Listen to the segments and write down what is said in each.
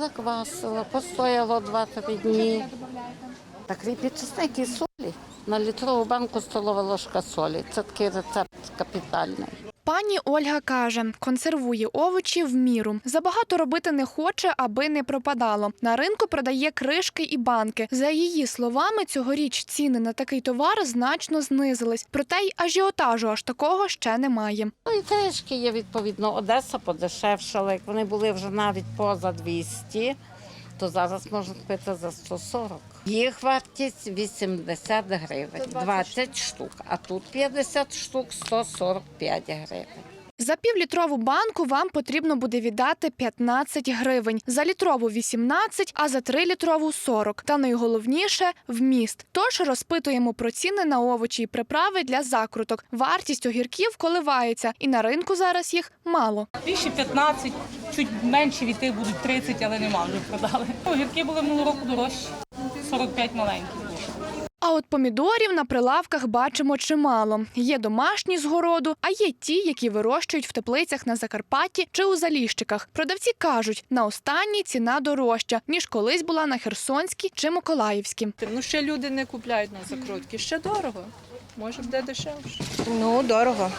Заквасила, постояло 2-3 дні. Так кріпі чесник і солі. На літрову банку столова ложка солі. Це такий рецепт капітальний. Пані Ольга каже, консервує овочі в міру. Забагато робити не хоче, аби не пропадало. На ринку продає кришки і банки. За її словами, цьогоріч ціни на такий товар значно знизились. Проте й ажіотажу аж такого ще немає. Ну і трішки є відповідно. Одеса подешевшала. Як вони були вже навіть поза 200, то зараз можна купити за 140. Їх вартість 80 гривень, 20 штук, а тут 50 штук 145 гривень. За півлітрову банку вам потрібно буде віддати 15 гривень, за літрову 18, а за 3 літрову 40. Та найголовніше вміст. Тож розпитуємо про ціни на овочі і приправи для закруток. Вартість огірків коливається, і на ринку зараз їх мало. Більше 15, чуть менші від тих будуть 30, але нема вже продали. Огірки були минулого року дорожчі, 45 маленьких. А от помідорів на прилавках бачимо чимало. Є домашні з городу, а є ті, які вирощують в теплицях на Закарпатті чи у Заліщиках. Продавці кажуть, на останній ціна дорожча, ніж колись була на Херсонській чи Миколаївській. Ну ще люди не купляють на закрутки. Ще дорого. Може буде дешевше. Ну, дорого.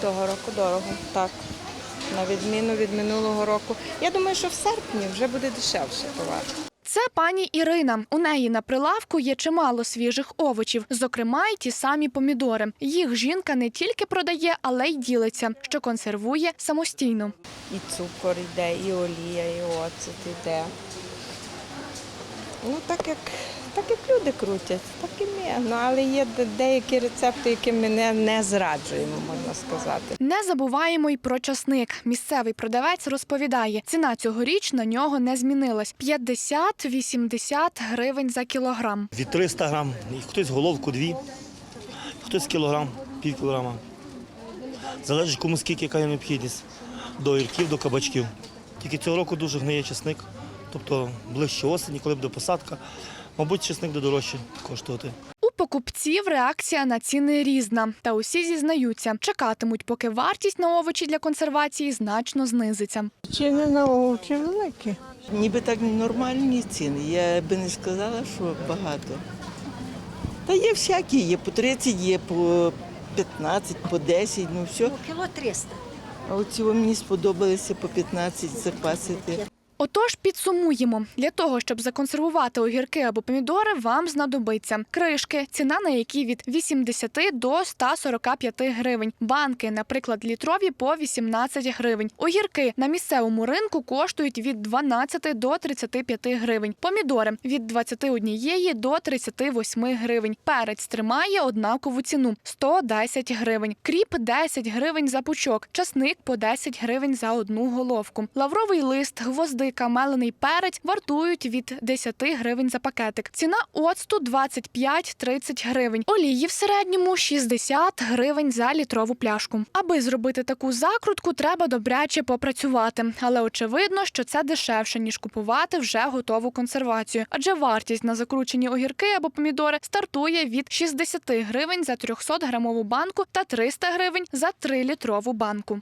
Того року дорого, так. На відміну від минулого року. Я думаю, що в серпні вже буде дешевше товар. Це пані Ірина. У неї на прилавку є чимало свіжих овочів, зокрема й ті самі помідори. Їх жінка не тільки продає, але й ділиться, що консервує самостійно. І цукор йде, і олія, і оцет йде. Ну, так як, так як люди крутять, так і ми. Ну, але є деякі рецепти, які ми не, не зраджуємо, можна сказати. Не забуваємо й про часник. Місцевий продавець розповідає, ціна цьогоріч на нього не змінилась 50-80 гривень за кілограм. від 300 грам, хтось головку дві, хтось кілограм, пів кілограма. Залежить кому скільки яка є необхідність. До огірків, до кабачків. Тільки цього року дуже гниє чесник, тобто ближче осені, коли буде посадка. Мабуть, чесник буде дорожче коштувати. У покупців реакція на ціни різна, та усі зізнаються, чекатимуть, поки вартість на овочі для консервації значно знизиться. Ціни на овочі великі. Ніби так нормальні ціни. Я би не сказала, що багато. Та є всякі, є по 30, є по 15, по 10, ну все. Кіло 300. А оці мені сподобалися по 15 запасити. Отож, підсумуємо для того, щоб законсервувати огірки або помідори, вам знадобиться кришки, ціна на які від 80 до 145 гривень. Банки, наприклад, літрові по 18 гривень. Огірки на місцевому ринку коштують від 12 до 35 гривень. Помідори від 21 до 38 гривень. Перець тримає однакову ціну 110 гривень. Кріп 10 гривень за пучок. Часник по 10 гривень за одну головку. Лавровий лист, гвоздика, мелений перець вартують від 10 гривень за пакетик. Ціна оцту 25-30 гривень. Олії в середньому 60 гривень за літрову пляшку. Аби зробити таку закрутку, треба добряче попрацювати. Але очевидно, що це дешевше ніж купувати вже готову консервацію, адже вартість на закручені огірки або помідори стартує від 60 гривень за 300 грамову банку та 300 гривень за 3 літрову банку.